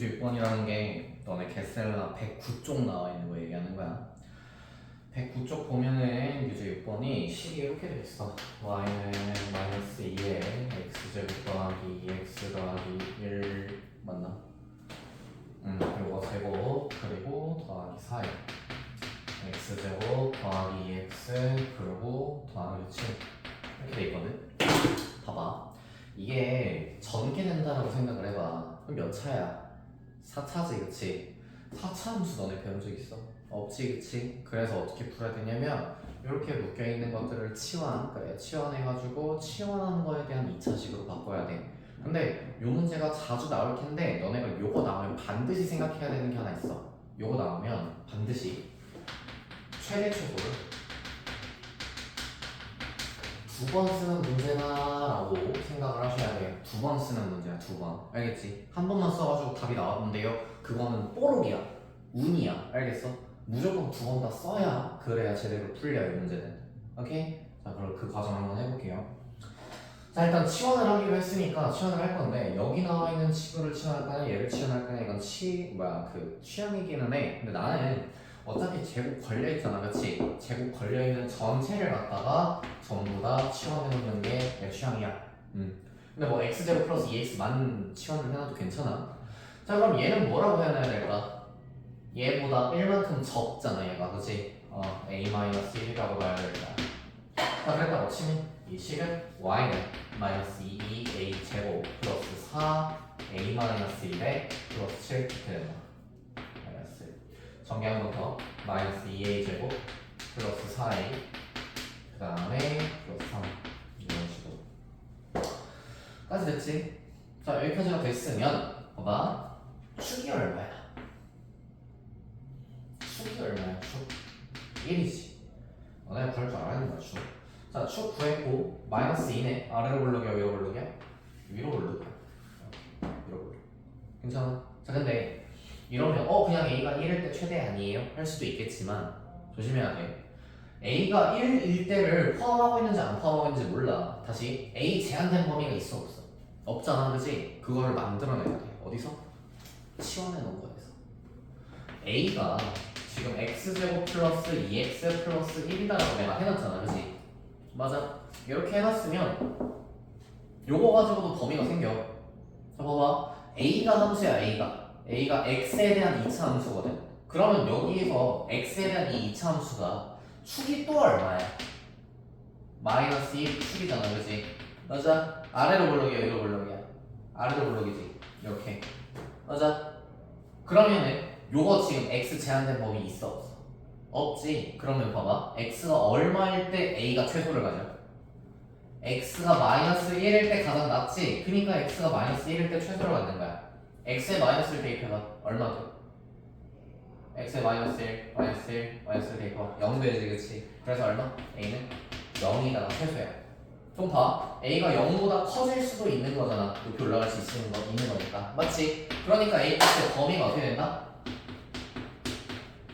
유주 6번이라는 게 너네 게셀라 109쪽 나와 있는 거 얘기하는 거야. 109쪽 보면은 유주 6번이 식이 이렇게 돼 있어. y는 마이너스 2에 x제곱 더하기 2x 더하기 1 맞나? 음, 그리고 제곱 그리고 더하기 4에 x제곱 더하기 2x 그리고 더하기 7 이렇게 돼 있거든. 봐봐. 이게 전개된다라고 생각을 해봐. 그럼 몇 차야? 4차지, 그치? 4차 함수 너네 배운 적 있어? 없지, 그치? 그래서 어떻게 풀어야 되냐면 이렇게 묶여있는 것들을 치환, 그래, 치환해가지고 치환하는 거에 대한 2차식으로 바꿔야 돼. 근데 요 문제가 자주 나올 텐데 너네가 요거 나오면 반드시 생각해야 되는 게 하나 있어. 요거 나오면 반드시 최대 최소를 두 번 쓰는 문제다라고 생각을 하셔야 돼요. 두 번 쓰는 문제야, 두 번. 알겠지? 한 번만 써가지고 답이 나왔는데요. 그거는 뽀록이야. 운이야. 알겠어? 무조건 두 번 다 써야 그래야 제대로 풀려요, 이 문제는. 오케이? 자, 그럼 그 과정 한번 해볼게요. 자, 일단 치환을 하기로 했으니까 치환을 할 건데 여기 나와 있는 치구를 치환할 거냐, 얘를 치환할 거냐 이건 치 뭐야 그 취향이기는 해. 근데 나는 어차피 제곱 걸려 있잖아, 그 렇지? 제곱 걸려 있는 전체를 갖다가 전부 다 치환해 놓는 게 내 취향이야. 음. 근데 뭐 x 제곱 플러스 2x만 치환을 해놔도 괜찮아. 자, 그럼 얘는 뭐라고 해놔야 될까? 얘보다 1만큼 적잖아, 얘가, 그렇지? 어, a-1이라고 봐야 될까? 자, 그랬다고 치면 이 식은 y는 마이너스 2a 제곱 플러스 4 a 마이너스 1에 플러스 7 이렇게 된다. 마이너스 정리한 것부터 마이너스 2a 제곱 플러스 4a 그 다음에 플러스 3 이런 식으로 까지 됐지? 자 여기까지가 됐으면 봐봐 축이 얼마야? 축이 얼마야 축? 1이지 너네가 구할 줄 알아야 되는 거야 축 자, 축 구했고 마이너스 2네 아래로 볼록이야 위로 볼록이야? 위로 볼록이야 위로 볼록 괜찮아? 자 근데 이러면 어 그냥 A가 1일 때 최대 아니에요? 할 수도 있겠지만 조심해야 돼 A가 1일 때를 포함하고 있는지 안 포함하고 있는지 몰라 다시 A 제한된 범위가 있어 없어? 없잖아 그지? 그거를 만들어내야 돼 어디서? 치환해 놓은 거에서 A가 지금 x제곱 플러스 2x 플러스 1이다라고 내가 해놨잖아 그지? 맞아 이렇게 해놨으면 요거 가지고도 범위가 생겨 자 봐봐 a가 함수야 a가 a가 x에 대한 2차 함수거든 그러면 여기에서 x에 대한 이 2차 함수가 축이 또 얼마야? 마이너스 1 축이잖아 그지? 맞아 아래로 볼록이야 위로 볼록이야 아래로 볼록이지 이렇게 맞아 그러면은 요거 지금 x 제한된 범위 있어 없어? 없지. 그러면 봐봐. x가 얼마일 때 a가 최소를 가져? x가 마이너스 1일 때 가장 낮지. 그러니까 x가 마이너스 1일 때 최소를 갖는 거야. x에 마이너스를 대입해봐. 얼마 돼? X에 마이너스 1, 마이너스 1, 마이너스 1 대입해봐. 0 되지, 그치? 그래서 얼마? a는 0이다가 최소야. 좀 봐. a가 0보다 커질 수도 있는 거잖아. 높이 올라갈 수 있는, 거, 있는 거니까. 맞지? 그러니까 a 값의 범위가 어떻게 된다?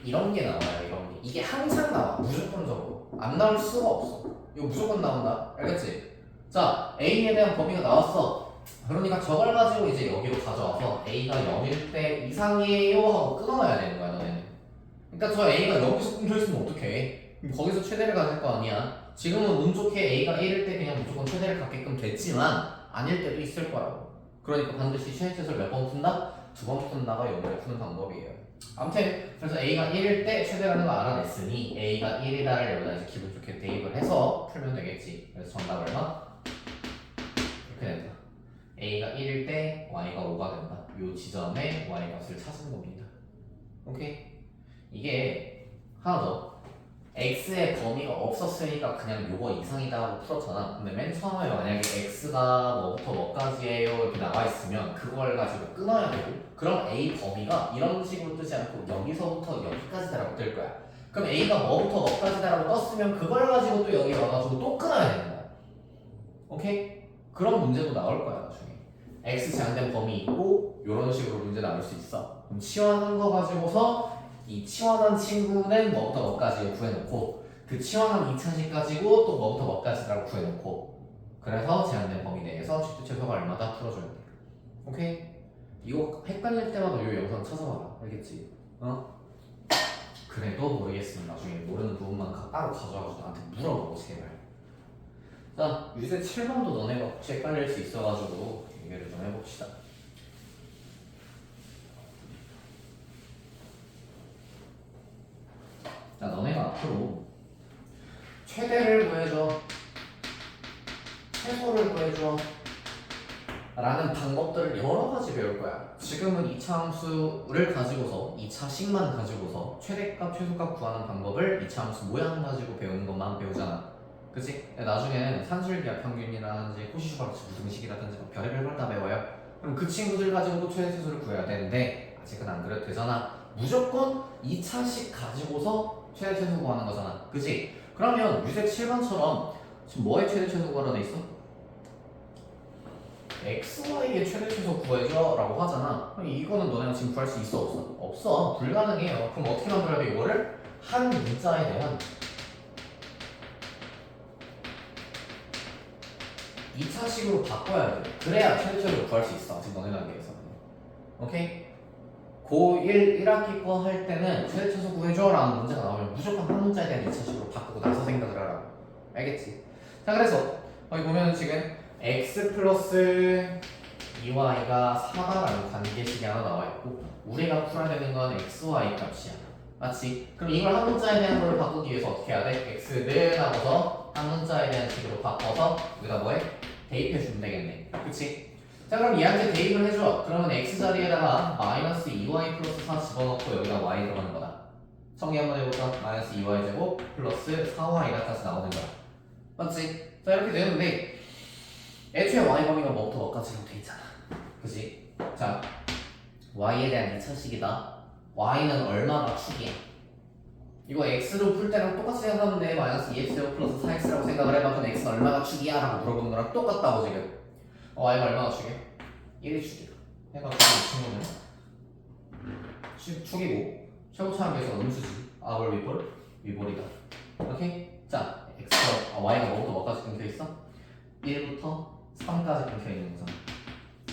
이런 게 나와요 이런 게 이게 항상 나와 무조건적으로 안 나올 수가 없어 이거 무조건 나온다 알겠지? 자 A에 대한 범위가 나왔어 그러니까 저걸 가지고 이제 여기로 가져와서 A가 0일 때 이상이에요 하고 끊어놔야 되는 거야 너네는 그러니까 저 A가 여기서 끊겨있으면 어떡해 거기서 최대를 가질 거 아니야 지금은 운 좋게 A가 1일 때 그냥 무조건 최대를 갖게끔 됐지만 아닐 때도 있을 거라고 그러니까 반드시 최대치를 몇번 푼다? 두 번 푼다가 영어를 푸는 방법이에요 아무튼 그래서 A가 1일 때 최대라는 거 알아냈으니 A가 1이다를 여기다 이제 기분 좋게 대입을 해서 풀면 되겠지. 그래서 정답 얼마? 이렇게 된다. A가 1일 때 Y가 5가 된다. 이 지점에 Y 값을 찾은 겁니다. 오케이? 이게 하나 더. X의 범위가 없었으니까 그냥 요거 이상이다 하고 풀었잖아. 근데 맨 처음에 만약에 X가 뭐부터 뭐까지예요 이렇게 나와 있으면 그걸 가지고 끊어야 되고 그럼 A 범위가 이런 식으로 뜨지 않고 여기서부터 여기까지다라고 뜰 거야. 그럼 A가 뭐부터 뭐까지다라고 떴으면 그걸 가지고 또 여기 와가지고 또 끊어야 되는 거야. 오케이? 그런 문제도 나올 거야 나중에. X 제한된 범위 있고 이런 식으로 문제 나올 수 있어. 그럼 치환한 거 가지고서 이 치환한 친구는 뭐부터 뭐까지 구해놓고 그 치환한 2차식 가지고 또 뭐부터 뭐까지라고 구해놓고 그래서 제한된 범위 내에서 최대 최소가 얼마다 풀어줘야 돼. 오케이? 이거 헷갈릴 때마다 이 영상 찾아봐라 알겠지? 어? 그래도 모르겠으면 나중에 모르는 부분만 가- 따로 가져와서 나한테 물어보고 제발 자 유세 7번도 너네가 혹시 헷갈릴 수 있어가지고 얘기를 좀 해봅시다 자 너네가 앞으로 최대를 구해줘 최소를 구해줘 라는 방법들을 여러 가지 배울 거야. 지금은 이차함수를 가지고서 이차식만 가지고서 최대값, 최소값 구하는 방법을 이차함수 모양 가지고 배우는 것만 배우잖아. 그치? 나중에는 산술기하 평균이라든지 호시슈바르츠 무등식이라든지 막 별의별 걸 다 배워요. 그럼 그 친구들 가지고도 최대 최소를 구해야 되는데 아직은 안 그래도 되잖아. 무조건 2차식 가지고서 최대 최소 구하는 거잖아. 그치? 그러면 유색 7번처럼 지금 뭐에 최대 최소 구하라 돼 있어? XY의 최대 최소 구해줘 라고 하잖아 그럼 이거는 너네가 지금 구할 수 있어 없어? 없어 불가능해요 그럼 어떻게 만들어야 돼 이거를 한 문자에 대한 2차식으로 바꿔야 돼 그래야 최소를 구할 수 있어 지금 너네 단계에서 오케이? 고1 1학기 거 할 때는 최대 최소 구해줘 라는 문제가 나오면 무조건 한 문자에 대한 2차식으로 바꾸고 나서 생각을 하라고 알겠지? 자 그래서 여기 보면 지금 x 플러스 2y가 4다라는 관계식이 하나 나와 있고 우리가 풀어야 되는 건 xy 값이야 맞지? 그럼 이걸 한 문자에 대한 걸로 바꾸기 위해서 어떻게 해야 돼? x는 하고서 한 문자에 대한 식으로 바꿔서 여기다 뭐해? 대입해 주면 되겠네 그치? 자 그럼 얘한테 대입을 해줘 그러면 x 자리에다가 마이너스 2y 플러스 4 집어넣고 여기다 y 들어가는 거다 정리 한번 해보자 마이너스 2y 제곱 플러스 4y가 다시 나오는 거야 맞지? 자 이렇게 되는데 애초에 y 범위가 뭐부터 뭐까지로 돼 있잖아. 그지? 자, y에 대한 2차식이다. Y는 얼마가 축이야? 이거 x로 풀 때랑 똑같이 생각하는데 마이너스 2x 플러스 4x라고 생각을 해봐. 그럼 x는 얼마가 축이야? 라고 물어보는 거랑 똑같다고 지금. 어, y가 얼마가 축이야? 1이 축이야. 해가지고 이 친구는 축, 축이고 최고 차항 계수가 음수지. 아볼 위볼? 위볼이다. 오케이? 자, x가 아, y가 뭐부터 뭐까지 끊겨 있어? 1부터 3까지 끊겨 있는 거잖아.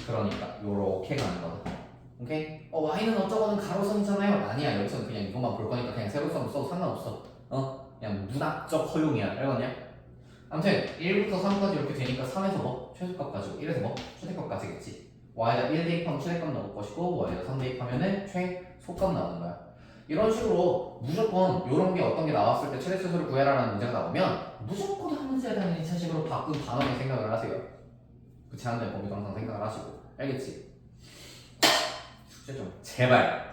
그러니까 요렇게 가는 거다. 오케이? 어 y는 어쩌고는 가로선이잖아요. 아니야 여기서는 그냥 이것만 볼 거니까 그냥 세로선 써도 상관없어. 어? 그냥 문학적 허용이야. 알겠냐? 아무튼 1부터 3까지 이렇게 되니까 3에서 뭐? 최소값 가지고 1에서 뭐? 최대값 가지겠지. y에다 1 대입하면 최대값 나올 것이고 y에다 3 대입하면은 최소값 나오는 거야. 이런 식으로 무조건 이런 게 어떤 게 나왔을 때 최대 최소를 구해라라는 문제가 나오면 무조건 한 문제에 대한 2차식으로 바꾼 단어의 생각을 하세요. 그 제한된 범위도 항상 생각을 하시고 알겠지? 숙제 좀 제발 잘